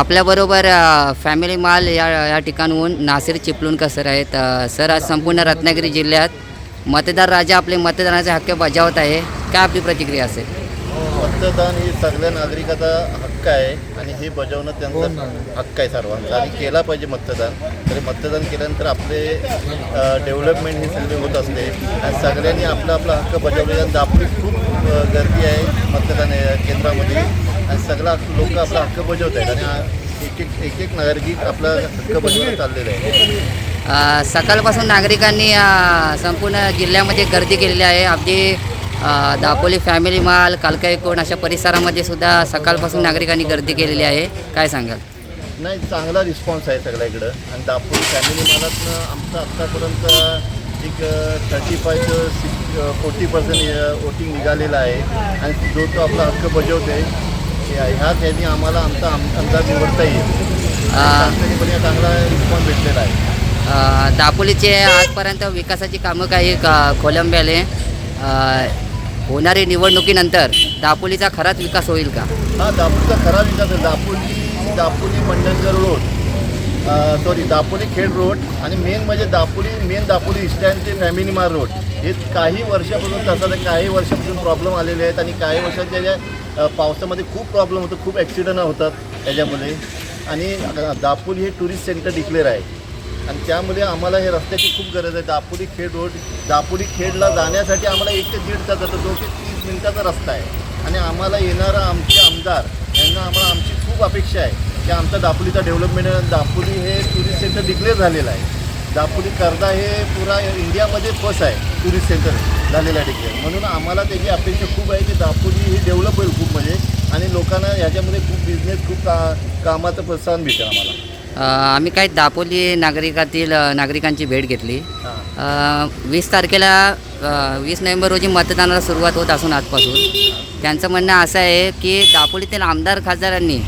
आपल्याबरोबर अ, फॅमिली माल या या ठिकाणहून नासिर चिपळूणकर सर आहेत. सर आज संपूर्ण रत्नागिरी जिल्ह्यात मतदार राजा आपले मतदानाचे हक्क बजावत आहे. काय आपली प्रतिक्रिया असेल? मतदान ही सगळ्या नागरिकाचा हक्क आहे आणि हे बजावणं त्यांचा हक्क आहे सर्वांचा. आणि केला पाहिजे मतदान. तरी मतदान केल्यानंतर आपले डेव्हलपमेंट ही सगळी होत असते. आणि सगळ्यांनी आपला आपला हक्क बजावले. आपली खूप गर्दी आहे मतदान केंद्रामध्ये. आणि सगळा लोक आपला हक्क बजावत आहेत आणि एक एक एक एक नागरिक आपला हक्क बजावत चाललेला आहे. अ, सकाळपासून नागरिकांनी अ, संपूर्ण जिल्ह्यामध्ये गर्दी केलेली आहे. अ, दापोली फॅमिली माल कालकाईकोण अशा परिसरामध्ये सुद्धा सकाळपासून नागरिकांनी गर्दी केलेली आहे. काय सांगाल? नाही चांगला रिस्पॉन्स आहे सगळ्याकडं आणि दापोली फॅमिली मालातनं आमचं आत्तापर्यंत एक thirty five to six forty percent voting निघालेलं आहे. आणि जो तो आपला हक्क बजावते ह्याच ह्यानी आम्हाला आमचा आम- आमदार निवडता येईल. पण चांगला रिस्पॉन्स भेटलेला आहे. दापोलीचे आजपर्यंत विकासाची कामं काही क- खोलंबले अ, होणारी निवडणुकीनंतर दापोलीचा खराच विकास होईल का? हा दापोलीचा खरा विकास आहे. Dapoli Dapoli Mandangad road. Sorry Dapoli Khed road आणि मेन म्हणजे दापोली मेन दापोली स्टँड ते फॅमिली मार रोड. हे काही वर्षापासून तसं काही वर्षापासून प्रॉब्लेम आलेले आहेत आणि काही वर्षात त्याच्या पावसामध्ये खूप प्रॉब्लेम होतो खूप ॲक्सिडंट होतात त्याच्यामध्ये आणि दापोली हे टुरिस्ट सेंटर डिक्लेअर आहे. आणि त्यामुळे आम्हाला हे रस्त्याची खूप गरज आहे. दापोली खेड रोड दापोली खेडला जाण्यासाठी आम्हाला एक ते दीड तास जातो दोन ते तीस मिनिटाचा रस्ता आहे. आणि आम्हाला येणारा आमचे आमदार यांना आम्हाला आमची खूप अपेक्षा आहे. की आमचा दापोलीचा डेव्हलपमेंट दापोली हे टुरिस्ट सेंटर डिक्लेअर झालेलं आहे. दापोली करदा हे पुरा इंडियामध्ये फर्स्ट आहे टुरिस्ट सेंटर झालेलं आहे डिक्लेअर म्हणून आम्हाला त्याची अपेक्षा खूप आहे की दापोली ही डेव्हलप होईल खूप म्हणजे. आणि लोकांना ह्याच्यामध्ये खूप बिझनेस खूप का कामाचं प्रोत्साहन भेटेल आम्हाला. आम्ही काही दापोली नागरिकातील नागरिकांची भेट घेतली. वीस तारखेला वीस नोव्हेंबर रोजी मतदानाला सुरुवात होत असून आजपासून. त्यांचं म्हणणं असं आहे की दापोलीतील आमदार खासदारांनी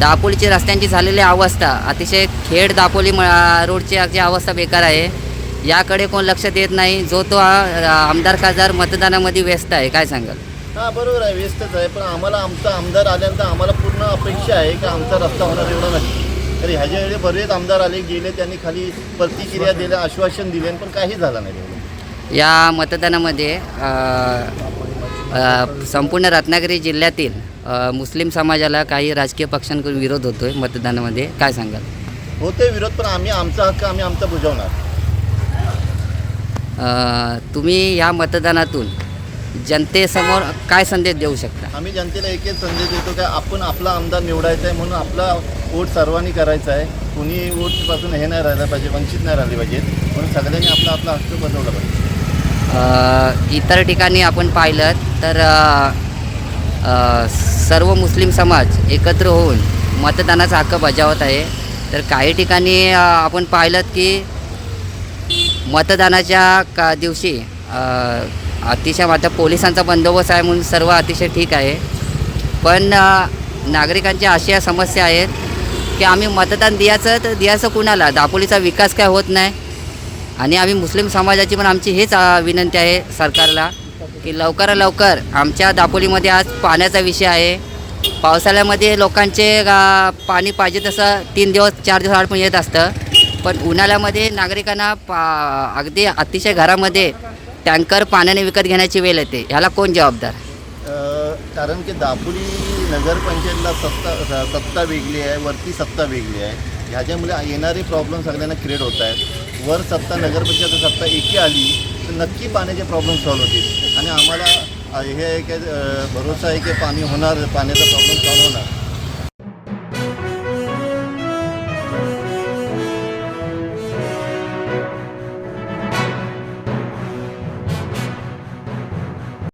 दापोलीची रस्त्यांची झालेली अवस्था अतिशय खेड दापोली म रोडची जी अवस्था बेकार आहे याकडे कोण लक्ष देत नाही जो तो आमदार खासदार मतदानामध्ये व्यस्त आहे काय सांगाल? हां बरोबर आहे व्यस्तच आहे पण आम्हाला आमचा आमदार आल्यानंतर आम्हाला पूर्ण अपेक्षा आहे की आमचा रस्ता होणार एवढा नाही. तर ह्याच्या वेळी बरेच आमदार आले गेले त्यांनी खाली प्रतिक्रिया दिल्या आश्वासन दिले पण काही झालं नाही या मतदानामध्ये संपूर्ण रत्नागिरी जिल्ह्यातील मुस्लिम समाजाला काही राजकीय पक्षांकडून विरोध होतोय मतदानामध्ये. काय सांगाल? होते विरोध पण आम्ही आमचा हक्क आम्ही आमचा बुजवणार. तुम्ही या मतदानातून जनतेसमोर काय संदेश देऊ शकता? आम्ही जनतेला एक एक संदेश देतो की आपण आपला आमदार निवडायचा आहे म्हणून आपला वोट सर्वांनी करायचा आहे. कुणी वोटपासून हे नाही राहिलं पाहिजे वंचित नाही राहिले पाहिजेत म्हणून सगळ्यांनी आपला आपला हक्क बजावला पाहिजे. इतर ठिकाणी आपण पाहिलं तर सर्व मुस्लिम समाज एकत्र होऊन मतदानाचा हक्क बजावत आहे. तर काही ठिकाणी आपण पाहिलं की मतदानाच्या का दिवशी अतिशय आता पोलिसांचा बंदोबस्त आहे म्हणून सर्व अतिशय ठीक आहे. पण नागरिकांच्या अशा समस्या आहेत की आम्ही मतदान द्यायचं तर द्यायचं कुणाला? दापोलीचा विकास काय होत नाही? आणि आम्ही मुस्लिम समाजाची पण आमची हेच विनंती आहे सरकारला की लवकरात लवकर आमच्या दापोलीमध्ये आज पाण्याचा विषय आहे. पावसाळ्यामध्ये लोकांचे पाणी पाहिजे तसं तीन दिवस चार दिवस आड पण येत असतं. पण उन्हाळ्यामध्ये नागरिकांना पा अगदी अतिशय घरामध्ये टँकर पाण्याने विकत घेण्याची वेळ येते. ह्याला कोण जबाबदार? कारण की दापोली नगरपंचायतला सत्ता सत्ता वेगळी आहे वरती सत्ता वेगळी आहे. ह्याच्यामुळे येणारे प्रॉब्लेम सगळ्यांना क्रिएट होत आहेत. वर सत्ता नगरपंचायत सत्ता एकी आली तर नक्की पाण्याचे प्रॉब्लेम सॉल्व्ह होतील. आणि आम्हाला हे आहे की भरोसा आहे की पाणी होणार पाण्याचा प्रॉब्लेम सॉल्व्ह होणार.